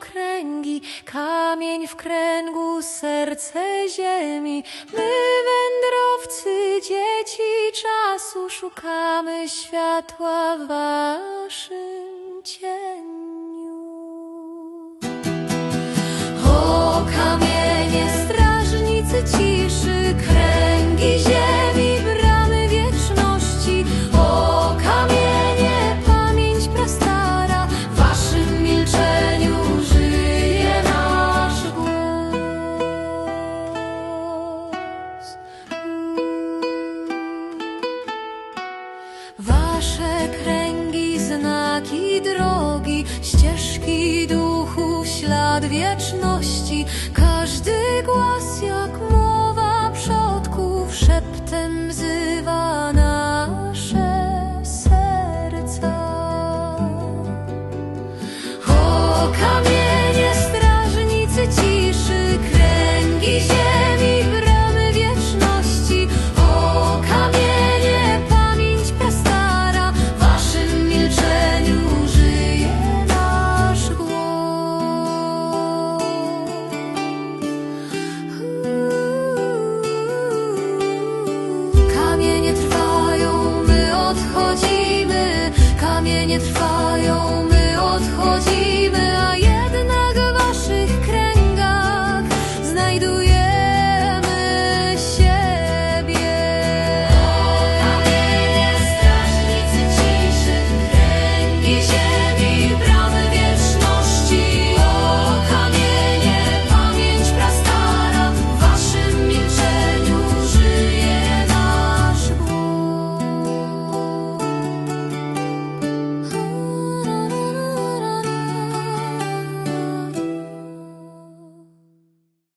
kręgi, kamień w kręgu, serce ziemi. My wędrowcy, dzieci czasu, szukamy światła w waszym cieniu. Wasze kręgi, znaki drogi, ścieżki duchu, ślad wieczności, każdy głos.